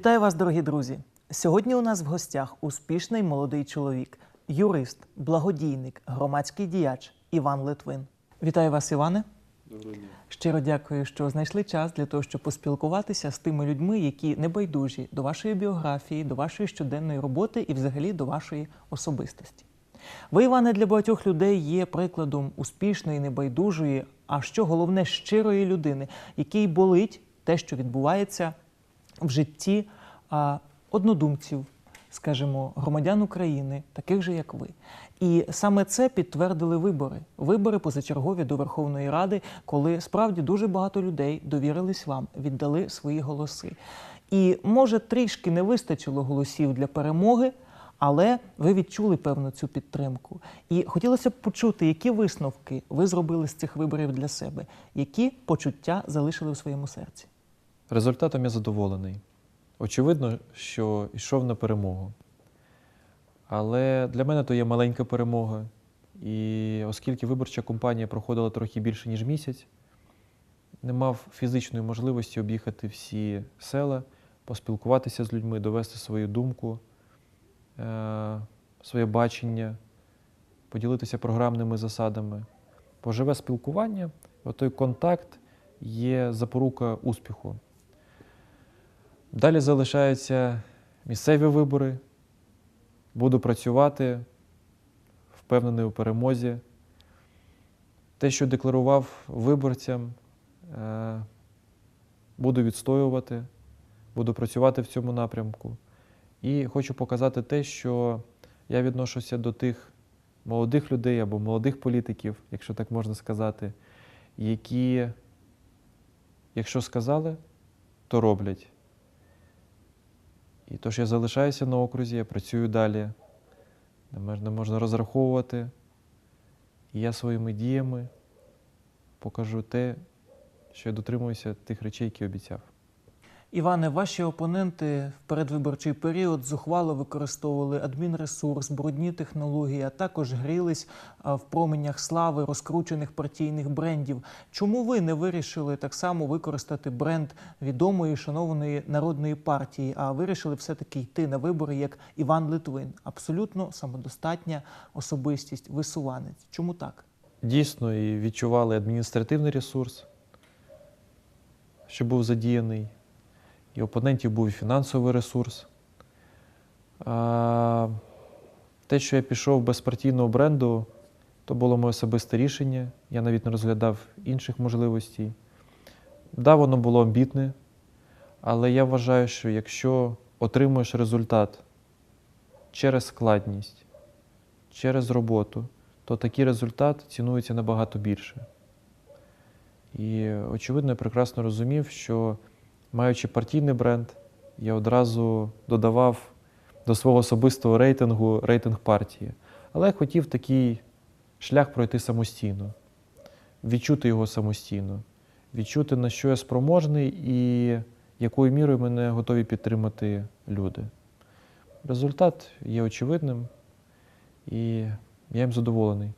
Вітаю вас, дорогі друзі! Сьогодні у нас в гостях успішний молодий чоловік, юрист, благодійник, громадський діяч Іван Литвин. Вітаю вас, Іване. Доброго дня. Щиро дякую, що знайшли час для того, щоб поспілкуватися з тими людьми, які небайдужі до вашої біографії, до вашої щоденної роботи і взагалі до вашої особистості. Ви, Іване, для багатьох людей є прикладом успішної, небайдужої, а що головне щирої людини, якій болить те, що відбувається в житті однодумців, скажімо, громадян України, таких же, як ви. І саме це підтвердили вибори. Вибори позачергові до Верховної Ради, коли справді дуже багато людей довірились вам, віддали свої голоси. І може трішки не вистачило голосів для перемоги, але ви відчули певну цю підтримку. І хотілося б почути, які висновки ви зробили з цих виборів для себе, які почуття залишили у своєму серці. Результатом я задоволений. Очевидно, що йшов на перемогу. Але для мене то є маленька перемога. І оскільки виборча кампанія проходила трохи більше, ніж місяць, не мав фізичної можливості об'їхати всі села, поспілкуватися з людьми, довести свою думку, е, своє бачення, поділитися програмними засадами. Бо живе спілкування, отой контакт є запорука успіху. Далі залишаються місцеві вибори. Буду працювати, впевнений у перемозі. Те, що декларував виборцям, е, буду відстоювати, буду працювати в цьому напрямку. І хочу показати те, що я відношуся до тих молодих людей або молодих політиків, якщо так можна сказати, які, якщо сказали, то роблять. І тож я залишаюся на окрузі, я працюю далі, на мене можна розраховувати. І я своїми діями покажу те, що я дотримуюся тих речей, які обіцяв. Іване, ваші опоненти в передвиборчий період зухвало використовували адмінресурс, брудні технології, а також грілись в променях слави розкручених партійних брендів. Чому ви не вирішили так само використати бренд відомої шанованої народної партії, а вирішили все-таки йти на вибори як Іван Литвин? Абсолютно самодостатня особистість, висуванець. Чому так? Дійсно, і відчували адміністративний ресурс, що був задіяний, і опонентів був і фінансовий ресурс. А, те, що я пішов без партійного бренду, то було моє особисте рішення. Я навіть не розглядав інших можливостей. Да, воно було амбітне, але я вважаю, що якщо отримуєш результат через складність, через роботу, то такий результат цінується набагато більше. І, очевидно, я прекрасно розумів, що маючи партійний бренд, я одразу додавав до свого особистого рейтингу рейтинг партії. Але я хотів такий шлях пройти самостійно, відчути його самостійно, відчути, на що я спроможний і якою мірою мене готові підтримати люди. Результат є очевидним, і я їм задоволений.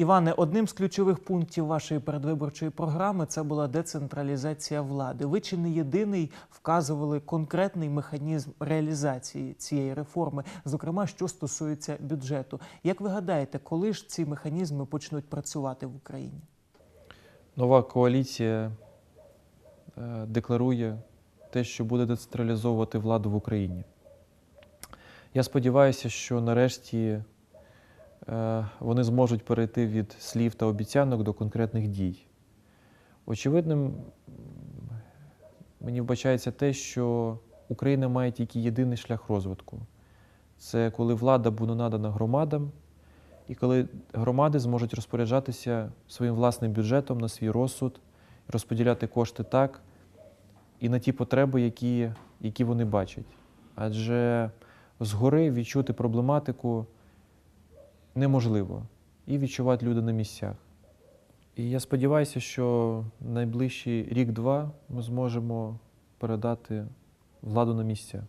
Іване, одним з ключових пунктів вашої передвиборчої програми це була децентралізація влади. Ви чи не єдиний вказували конкретний механізм реалізації цієї реформи, зокрема, що стосується бюджету. Як ви гадаєте, коли ж ці механізми почнуть працювати в Україні? Нова коаліція е, декларує те, що буде децентралізовувати владу в Україні. Я сподіваюся, що нарешті вони зможуть перейти від слів та обіцянок до конкретних дій. Очевидним мені вбачається те, що Україна має тільки єдиний шлях розвитку. Це коли влада буде надана громадам, і коли громади зможуть розпоряджатися своїм власним бюджетом на свій розсуд, розподіляти кошти так і на ті потреби, які, які вони бачать. Адже згори відчути проблематику неможливо і відчувати люди на місцях. І я сподіваюся, що найближчий рік-два ми зможемо передати владу на місця.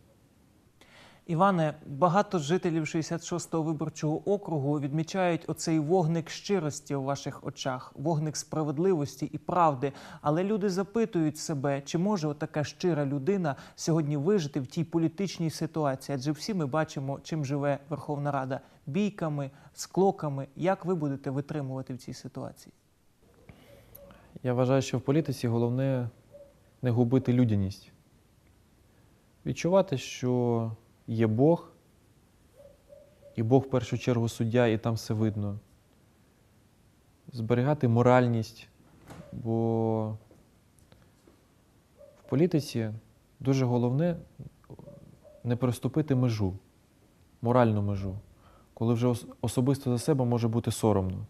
Іване, багато жителів 66-го виборчого округу відмічають оцей вогник щирості у ваших очах, вогник справедливості і правди. Але люди запитують себе, чи може така щира людина сьогодні вижити в тій політичній ситуації? Адже всі ми бачимо, чим живе Верховна Рада бійками, склоками. Як ви будете витримувати в цій ситуації? Я вважаю, що в політиці головне не губити людяність. Відчувати, що є Бог, і Бог в першу чергу суддя, і там все видно. Зберігати моральність, бо в політиці дуже головне не переступити межу, моральну межу, коли вже особисто за себе може бути соромно.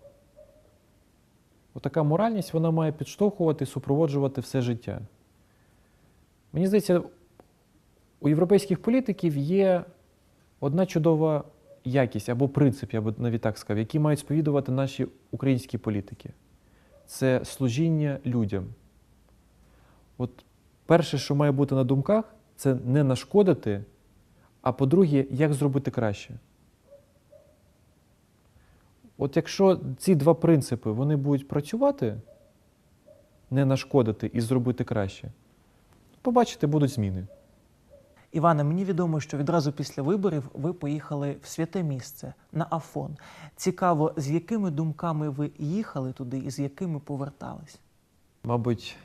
Отака моральність вона має підштовхувати, супроводжувати все життя. Мені здається, у європейських політиків є одна чудова якість або принцип, я би навіть так сказав, який мають сповідувати наші українські політики. Це служіння людям. От перше, що має бути на думках, це не нашкодити, а по-друге, як зробити краще. От якщо ці два принципи вони будуть працювати, не нашкодити і зробити краще, побачите, будуть зміни. Іване, мені відомо, що відразу після виборів ви поїхали в святе місце на Афон. Цікаво, з якими думками ви їхали туди і з якими повертались? Мабуть,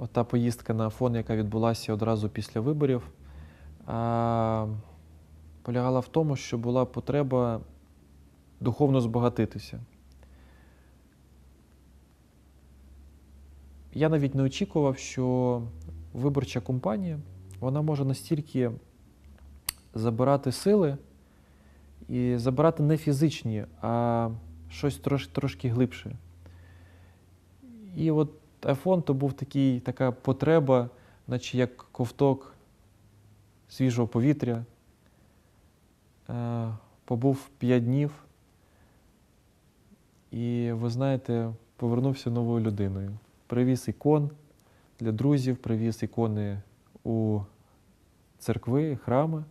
ота поїздка на Афон, яка відбулася одразу після виборів, полягала в тому, що була потреба духовно збагатитися. Я навіть не очікував, що виборча кампанія вона може настільки забирати сили і забирати не фізичні, а щось трош, трошки глибше. І от айфон то був такий, така потреба, наче як ковток свіжого повітря. Е, Побув 5 днів. І ви знаєте, повернувся новою людиною. Привіз ікон для друзів, привіз ікони у церкви, храми.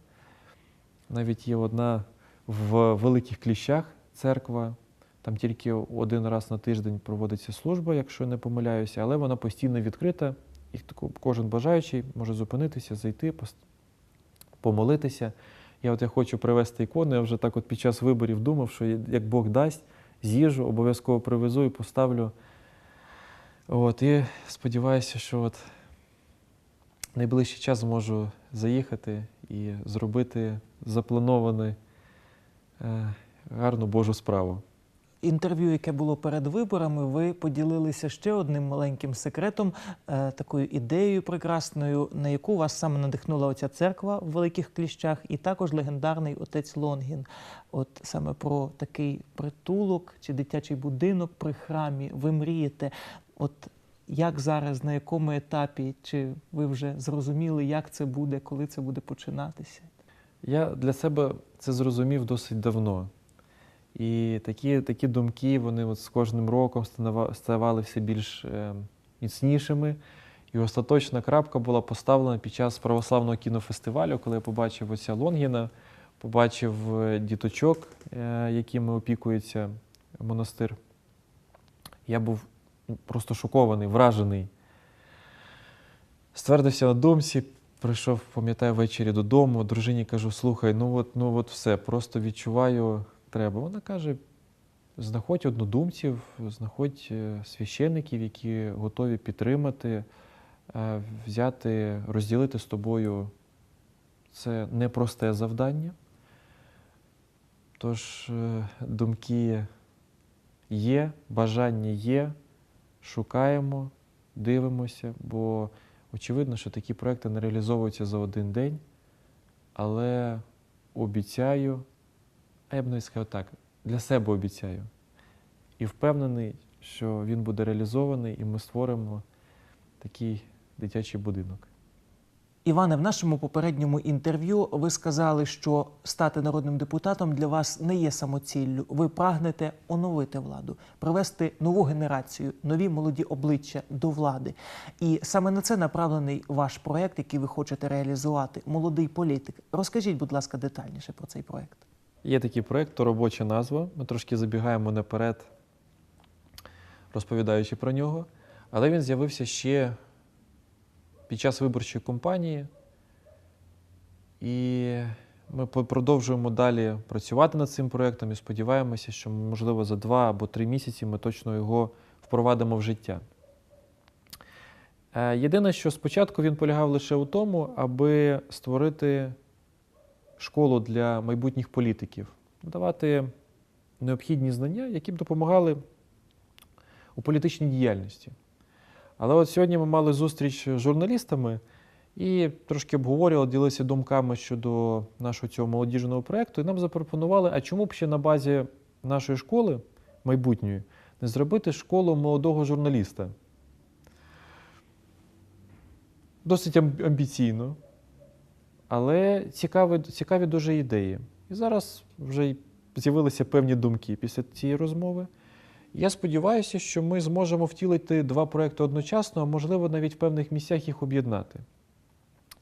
Навіть є одна в Великих Кліщах церква. Там тільки один раз на тиждень проводиться служба, якщо не помиляюся, але вона постійно відкрита, і кожен бажаючий може зупинитися, зайти, помолитися. Я от я хочу привезти ікону, я вже так от під час виборів думав, що як Бог дасть, з'їжу, обов'язково привезу і поставлю. От, і сподіваюся, що от найближчий час зможу заїхати і зробити заплановану е, гарну Божу справу. Інтерв'ю, яке було перед виборами, ви поділилися ще одним маленьким секретом, е, такою ідеєю прекрасною, на яку вас саме надихнула оця церква в Великих Кліщах, і також легендарний отець Лонгін. От саме про такий притулок чи дитячий будинок при храмі ви мрієте. От як зараз, на якому етапі, чи ви вже зрозуміли, як це буде, коли це буде починатися? Я для себе це зрозумів досить давно. І такі, такі думки вони от з кожним роком ставали все більш е, міцнішими. І остаточна крапка була поставлена під час православного кінофестивалю, коли я побачив оця Лонгіна, побачив е, діточок, е, якими опікується монастир. Я був просто шокований, вражений. Ствердився на думці, прийшов, пам'ятаю, ввечері додому. Дружині кажу: слухай, ну от, ну от все, просто відчуваю, треба. Вона каже: знаходь однодумців, знаходь е, священників, які готові підтримати, е, взяти, розділити з тобою це непросте завдання. Тож е, думки є, бажання є, шукаємо, дивимося, бо очевидно, що такі проекти не реалізовуються за один день, але обіцяю, а я б навіть сказав так, для себе обіцяю. І впевнений, що він буде реалізований, і ми створимо такий дитячий будинок. Іване, в нашому попередньому інтерв'ю ви сказали, що стати народним депутатом для вас не є самоціллю. Ви прагнете оновити владу, привести нову генерацію, нові молоді обличчя до влади. І саме на це направлений ваш проект, який ви хочете реалізувати. Молодий політик. Розкажіть, будь ласка, детальніше про цей проект. Є такий проєкт, то робоча назва. Ми трошки забігаємо наперед, розповідаючи про нього. Але він з'явився ще під час виборчої кампанії. І ми продовжуємо далі працювати над цим проєктом і сподіваємося, що, можливо, за два або три місяці ми точно його впровадимо в життя. Е, Єдине, що спочатку він полягав лише у тому, аби створити школу для майбутніх політиків, давати необхідні знання, які б допомагали у політичній діяльності. Але от сьогодні ми мали зустріч з журналістами і трошки обговорювали, ділилися думками щодо нашого цього молодіжного проєкту, і нам запропонували, а чому б ще на базі нашої школи майбутньої не зробити школу молодого журналіста? Досить амбіційно, але цікаві, цікаві дуже ідеї. І зараз вже з'явилися певні думки після цієї розмови. Я сподіваюся, що ми зможемо втілити два проекти одночасно, а можливо, навіть в певних місцях їх об'єднати.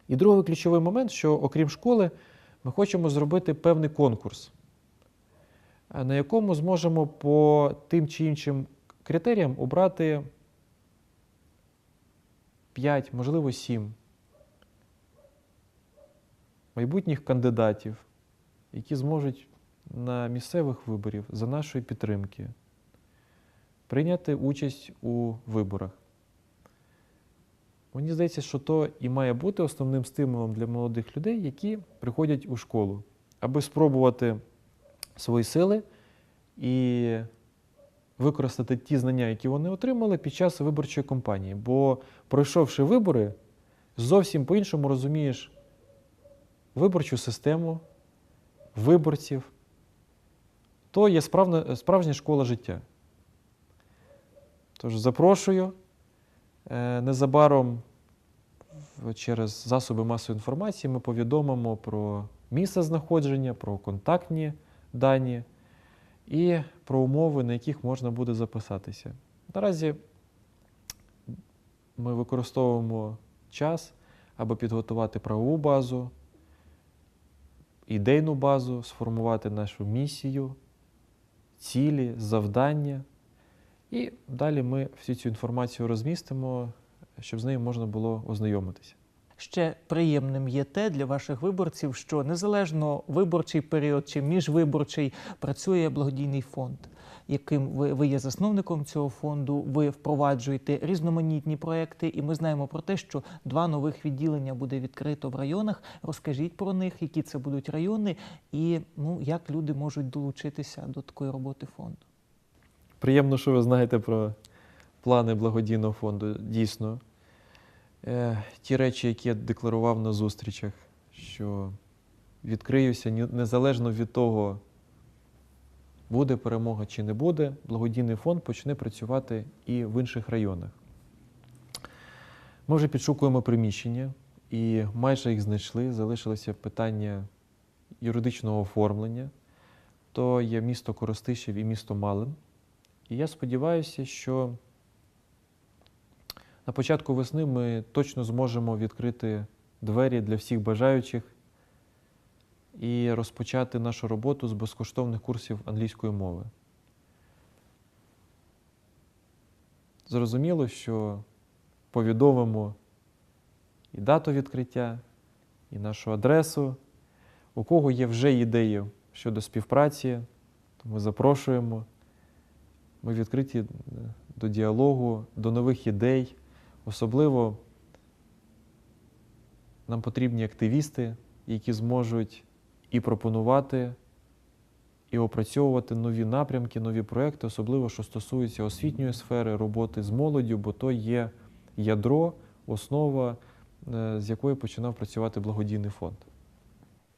І другий ключовий момент, що окрім школи, ми хочемо зробити певний конкурс, на якому зможемо по тим чи іншим критеріям обрати 5, можливо, 7 майбутніх кандидатів, які зможуть на місцевих виборів за нашої підтримки прийняти участь у виборах. Мені здається, що то і має бути основним стимулом для молодих людей, які приходять у школу, аби спробувати свої сили і використати ті знання, які вони отримали під час виборчої кампанії. Бо пройшовши вибори, зовсім по-іншому розумієш виборчу систему, виборців. То є справна, справжня школа життя. Тож запрошую Е, незабаром через засоби масової інформації ми повідомимо про місце знаходження, про контактні дані і про умови, на яких можна буде записатися. Наразі ми використовуємо час, аби підготувати правову базу, ідейну базу, сформувати нашу місію, цілі, завдання. І далі ми всю цю інформацію розмістимо, щоб з нею можна було ознайомитися. Ще приємним є те для ваших виборців, що незалежно виборчий період чи міжвиборчий працює благодійний фонд, яким ви, ви є засновником цього фонду. Ви впроваджуєте різноманітні проекти, і ми знаємо про те, що два нових відділення буде відкрито в районах. Розкажіть про них, які це будуть райони, і ну як люди можуть долучитися до такої роботи фонду. Приємно, що ви знаєте про плани благодійного фонду. Дійсно, е, ті речі, які я декларував на зустрічах, що відкриюся незалежно від того, буде перемога чи не буде, благодійний фонд почне працювати і в інших районах. Ми вже підшукуємо приміщення і майже їх знайшли. Залишилося питання юридичного оформлення. То є місто Коростишів і місто Малин. І я сподіваюся, що на початку весни ми точно зможемо відкрити двері для всіх бажаючих і розпочати нашу роботу з безкоштовних курсів англійської мови. Зрозуміло, що повідомимо і дату відкриття, і нашу адресу. У кого є вже ідеї щодо співпраці, то ми запрошуємо. Ми відкриті до діалогу, до нових ідей. Особливо нам потрібні активісти, які зможуть і пропонувати, і опрацьовувати нові напрямки, нові проекти, особливо що стосується освітньої сфери, роботи з молоддю, бо то є ядро, основа, е, з якої починав працювати благодійний фонд.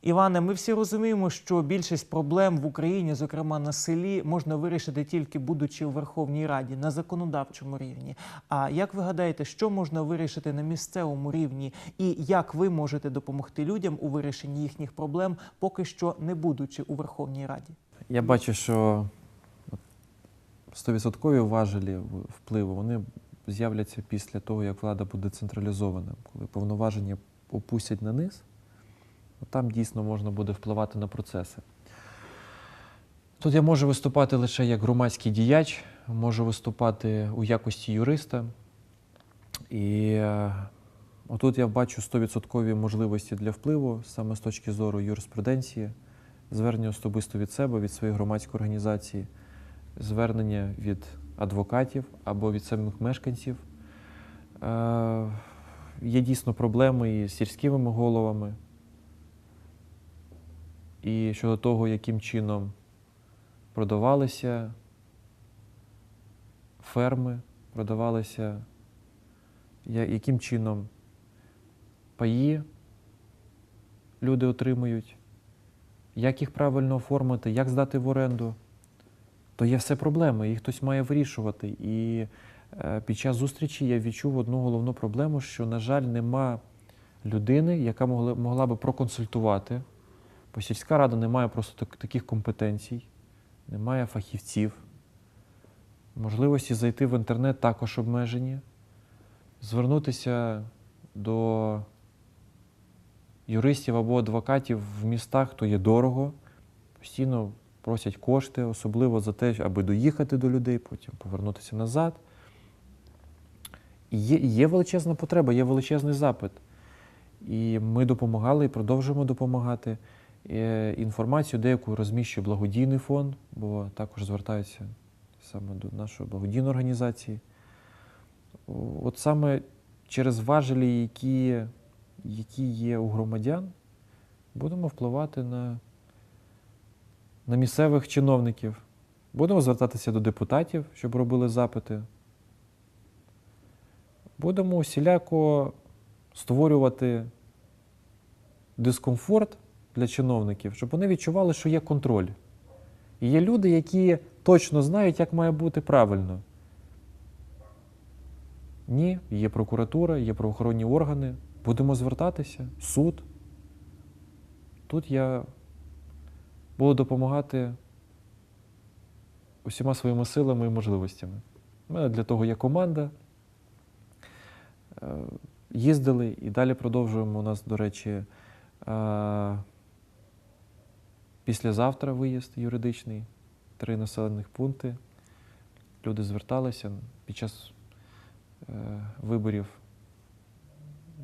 Іване, ми всі розуміємо, що більшість проблем в Україні, зокрема на селі, можна вирішити тільки будучи у Верховній Раді на законодавчому рівні. А як ви гадаєте, що можна вирішити на місцевому рівні, і як ви можете допомогти людям у вирішенні їхніх проблем, поки що не будучи у Верховній Раді? Я бачу, що от 100% важелі впливу вони з'являться після того, як влада буде централізована. Коли повноваження опустять на низ, там дійсно можна буде впливати на процеси. Тут я можу виступати лише як громадський діяч, можу виступати у якості юриста. І е, отут я бачу 100% можливості для впливу саме з точки зору юриспруденції звернення особисто від себе, від своєї громадської організації, звернення від адвокатів або від самих мешканців. Е, є дійсно проблеми і з сільськими головами, і щодо того, яким чином продавалися ферми, продавалися, яким чином паї люди отримують як їх правильно оформити, як здати в оренду, то є все проблеми, їх хтось має вирішувати. І е, під час зустрічі я відчув одну головну проблему, що, на жаль, нема людини, яка могла, могла би проконсультувати. Бо сільська рада не має просто так, таких компетенцій, немає фахівців. Можливості зайти в інтернет також обмежені, звернутися до юристів або адвокатів в містах, то є дорого, постійно просять кошти, особливо за те, аби доїхати до людей, потім повернутися назад. І є, є величезна потреба, є величезний запит. І ми допомагали і продовжуємо допомагати. Е, Інформацію деяку розміщує благодійний фонд, бо також звертаються саме до нашої благодійної організації. От саме через важелі, які які є у громадян, будемо впливати на, на місцевих чиновників. Будемо звертатися до депутатів, щоб робили запити. Будемо усіляко створювати дискомфорт для чиновників, щоб вони відчували, що є контроль. І є люди, які точно знають, як має бути правильно. Ні, є прокуратура, є правоохоронні органи. Будемо звертатися, суд. Тут я буду допомагати усіма своїми силами і можливостями. У мене для того є команда. Е, Їздили і далі продовжуємо. У нас, до речі, е, післязавтра виїзд юридичний, три населених пункти. Люди зверталися під час е, виборів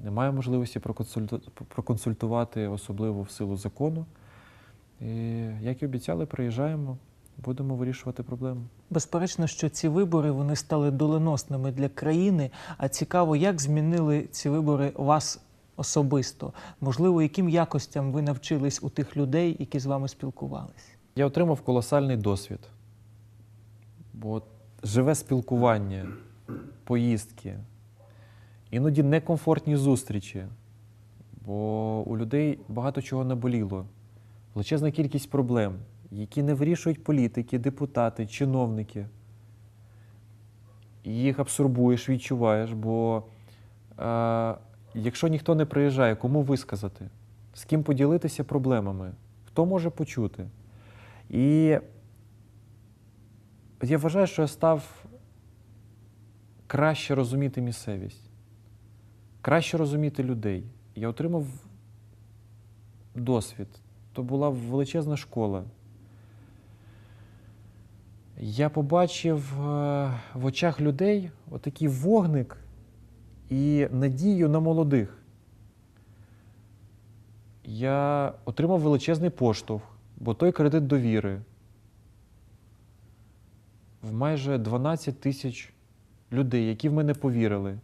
немає можливості проконсульту- проконсультувати, особливо в силу закону. І, як і обіцяли, приїжджаємо, будемо вирішувати проблему. Безперечно, що ці вибори вони стали доленосними для країни. А цікаво, як змінили ці вибори вас особисто? Можливо, яким якостям ви навчились у тих людей, які з вами спілкувались? Я отримав колосальний досвід. Бо живе спілкування, поїздки, іноді некомфортні зустрічі, бо у людей багато чого наболіло, величезна кількість проблем, які не вирішують політики, депутати, чиновники. І їх абсорбуєш, відчуваєш, бо е, якщо ніхто не приїжджає, кому висказати, з ким поділитися проблемами, хто може почути? І я вважаю, що я став краще розуміти місцевість, краще розуміти людей. Я отримав досвід. То була величезна школа. Я побачив е, в очах людей отакий вогник і надію на молодих. Я отримав величезний поштовх, бо той кредит довіри в майже 12 тисяч людей, які в мене повірили,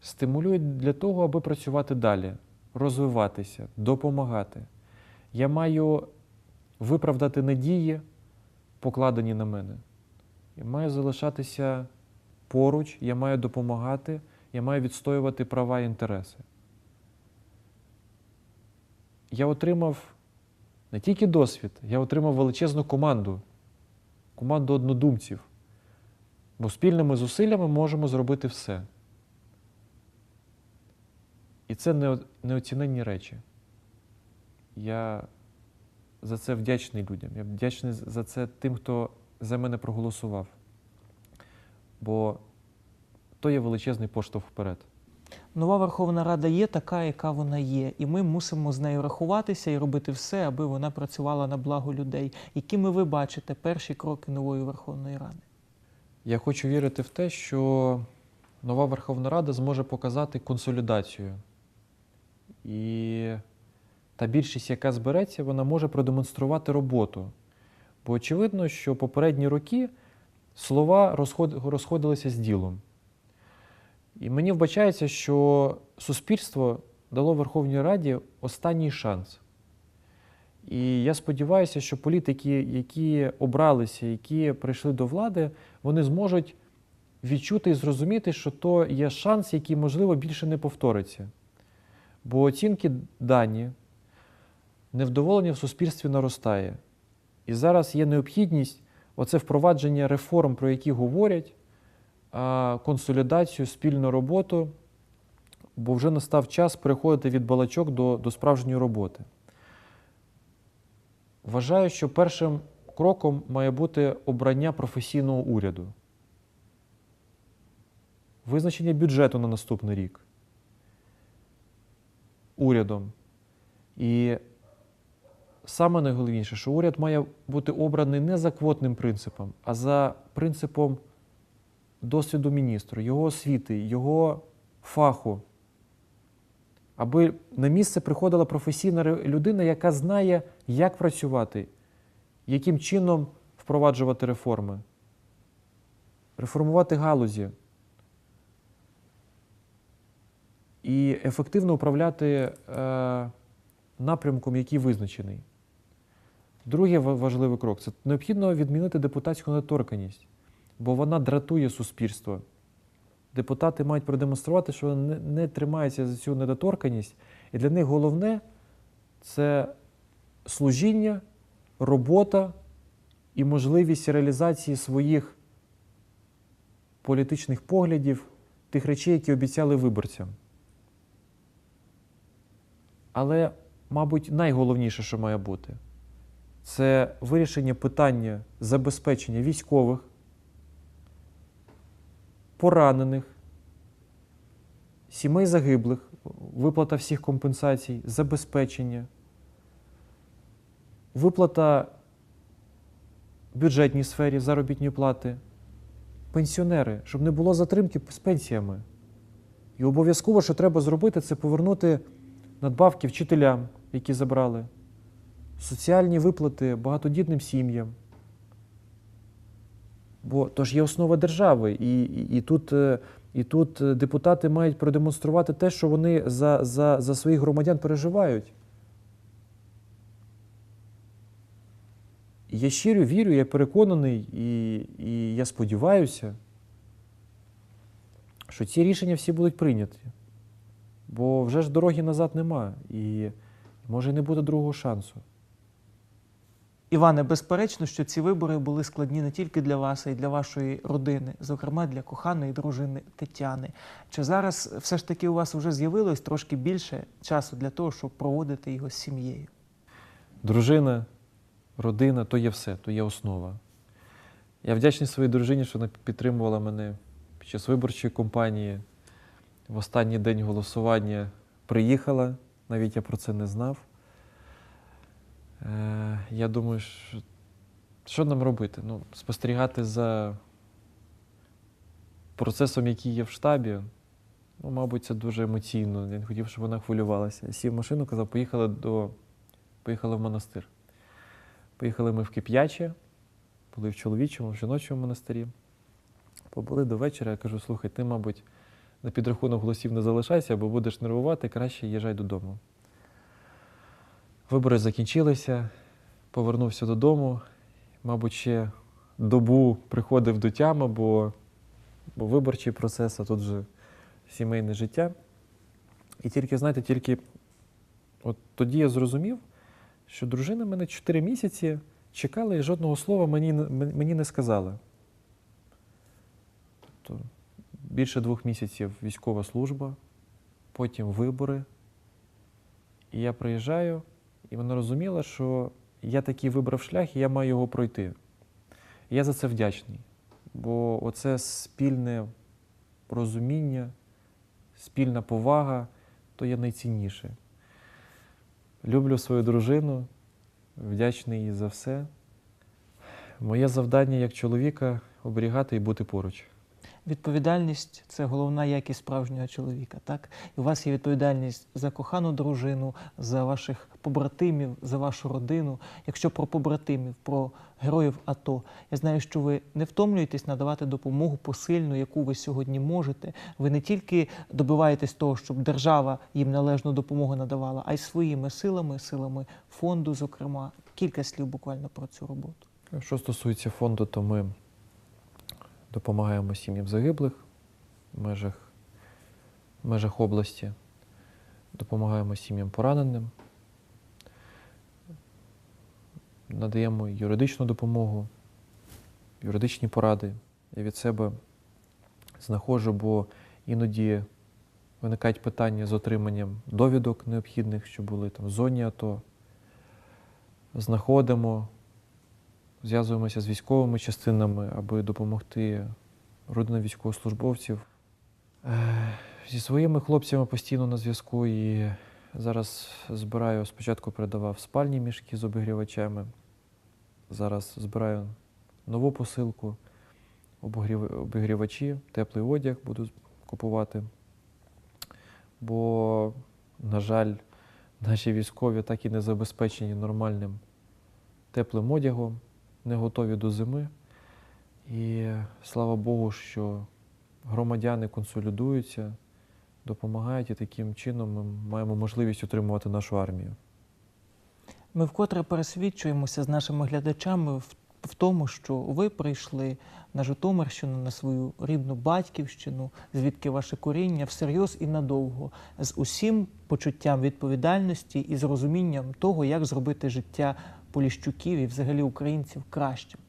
стимулюють для того, аби працювати далі, розвиватися, допомагати. Я маю виправдати надії, покладені на мене. Я маю залишатися поруч, я маю допомагати, я маю відстоювати права і інтереси. я отримав не тільки досвід, я отримав величезну команду, команду однодумців. Бо спільними зусиллями можемо зробити все. І це нео- неоціненні речі. Я за це вдячний людям. Я вдячний за це тим, хто за мене проголосував. Бо то є величезний поштовх вперед. Нова Верховна Рада є така, яка вона є, і ми мусимо з нею рахуватися і робити все, аби вона працювала на благо людей. Якими ви бачите перші кроки нової Верховної Ради? Я хочу вірити в те, що нова Верховна Рада зможе показати консолідацію. І та більшість, яка збереться, вона може продемонструвати роботу. Бо очевидно, що попередні роки слова розход- розходилися з ділом. І мені вбачається, що суспільство дало Верховній Раді останній шанс. І я сподіваюся, що політики, які обралися, які прийшли до влади, вони зможуть відчути і зрозуміти, що то є шанс, який, можливо, більше не повториться. Бо оцінки дані, невдоволення в суспільстві наростає. І зараз є необхідність оце впровадження реформ, про які говорять, консолідацію, спільну роботу, бо вже настав час переходити від балачок до, до справжньої роботи. Вважаю, що першим кроком має бути обрання професійного уряду, визначення бюджету на наступний рік урядом. І саме найголовніше, що уряд має бути обраний не за квотним принципом, а за принципом досвіду міністру, його освіти, його фаху. Аби на місце приходила професійна людина, яка знає, як працювати, яким чином впроваджувати реформи, реформувати галузі і ефективно управляти е, напрямком, який визначений. Другий важливий крок це необхідно відмінити депутатську недоторканність, бо вона дратує суспільство. Депутати мають продемонструвати, що вони не, тримаються за цю недоторканність, і для них головне це служіння, робота і можливість реалізації своїх політичних поглядів, тих речей, які обіцяли виборцям. Але, мабуть, найголовніше, що має бути, це вирішення питання забезпечення військових, поранених, сімей загиблих, виплата всіх компенсацій, забезпечення, виплата в бюджетній сфері заробітної плати, пенсіонери, щоб не було затримки з пенсіями. І обов'язково, що треба зробити, це повернути надбавки вчителям, які забрали, соціальні виплати багатодітним сім'ям. Бо то ж є основа держави, і, і, і, тут, е, і тут е, депутати мають продемонструвати те, що вони за, за, за своїх громадян переживають. Я щиро вірю, я переконаний, і, і я сподіваюся, що ці рішення всі будуть прийняті. Бо вже ж дороги назад нема, і може не буде другого шансу. Іване, безперечно, що ці вибори були складні не тільки для вас, а й для вашої родини, зокрема для коханої дружини Тетяни. Чи зараз все ж таки у вас вже з'явилось трошки більше часу для того, щоб проводити його з сім'єю? Дружина, родина то є все, то є основа. Я вдячний своїй дружині, що вона підтримувала мене під час виборчої кампанії. В останній день голосування приїхала, навіть я про це не знав. Е, я думаю, що, що нам робити? Ну, спостерігати за процесом, який є в штабі. Ну, мабуть, це дуже емоційно. Я не хотів, щоб вона хвилювалася. Сів в машину, казав, поїхали до поїхали в монастир. Поїхали ми в Кип'яче, були в чоловічому, в жіночому монастирі. Побули до вечора, я кажу, слухай, ти, мабуть, на підрахунок голосів не залишайся, бо будеш нервувати, краще їжджай додому. Вибори закінчилися, повернувся додому. Мабуть, ще добу приходив до тями, бо, бо виборчий процес, а тут вже сімейне життя. І тільки, знаєте, тільки От тоді я зрозумів, що дружина мене 4 місяці чекала і жодного слова мені, мені не сказала. Тобто більше двох місяців військова служба, потім вибори. І я приїжджаю, і вона розуміла, що я такий вибрав шлях, і я маю його пройти. І я за це вдячний. Бо оце спільне розуміння, спільна повага то є найцінніше. Люблю свою дружину, вдячний їй за все. Моє завдання як чоловіка оберігати і бути поруч. Відповідальність це головна якість справжнього чоловіка. Так і у вас є відповідальність за кохану дружину, за ваших побратимів, за вашу родину. Якщо про побратимів, про героїв АТО, я знаю, що ви не втомлюєтесь надавати допомогу посильну, яку ви сьогодні можете. Ви не тільки добиваєтесь того, щоб держава їм належну допомогу надавала, а й своїми силами, силами фонду, зокрема, кілька слів буквально про цю роботу. Що стосується фонду, то ми допомагаємо сім'ям загиблих в межах, в межах області, допомагаємо сім'ям пораненим, надаємо юридичну допомогу, юридичні поради. Я від себе знаходжу, бо іноді виникають питання з отриманням довідок необхідних, що були там в зоні АТО. Знаходимо, зв'язуємося з військовими частинами, аби допомогти родинам військовослужбовців. Е, Зі своїми хлопцями постійно на зв'язку і зараз збираю, спочатку передавав спальні мішки з обігрівачами. Зараз збираю нову посилку, обігрівачі, теплий одяг буду купувати. Бо, на жаль, наші військові так і не забезпечені нормальним теплим одягом, не готові до зими. І слава Богу, що громадяни консолідуються, допомагають, і таким чином ми маємо можливість утримувати нашу армію. Ми вкотре пересвідчуємося з нашими глядачами в, в тому, що ви прийшли на Житомирщину, на свою рідну батьківщину, звідки ваше коріння, всерйоз і надовго, з усім почуттям відповідальності і з розумінням того, як зробити життя поліщуків і взагалі українців кращим.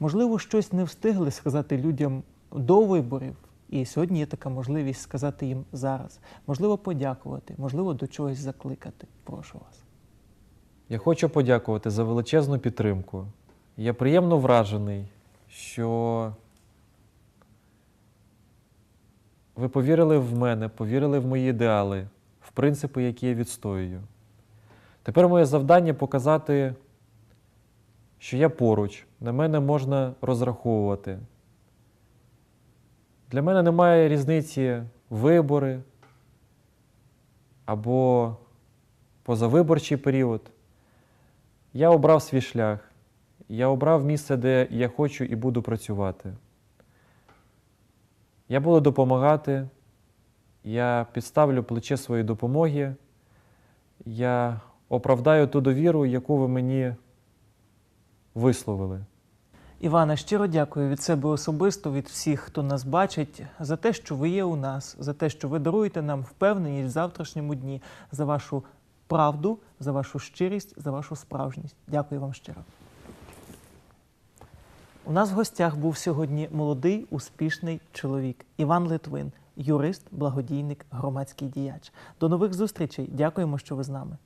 Можливо, щось не встигли сказати людям до виборів. І сьогодні є така можливість сказати їм зараз. Можливо, подякувати, можливо, до чогось закликати. Прошу вас. Я хочу подякувати за величезну підтримку. Я приємно вражений, що ви повірили в мене, повірили в мої ідеали, в принципи, які я відстоюю. Тепер моє завдання показати, що я поруч, на мене можна розраховувати. Для мене немає різниці вибори або позавиборчий період. Я обрав свій шлях. Я обрав місце, де я хочу і буду працювати. Я буду допомагати. Я підставлю плече своєї допомоги. Я оправдаю ту довіру, яку ви мені висловили. Івана, щиро дякую від себе особисто, від всіх, хто нас бачить, за те, що ви є у нас, за те, що ви даруєте нам впевненість в завтрашньому дні, за вашу правду, за вашу щирість, за вашу справжність. Дякую вам щиро. У нас в гостях був сьогодні молодий, успішний чоловік Іван Литвин, юрист, благодійник, громадський діяч. До нових зустрічей. Дякуємо, що ви з нами.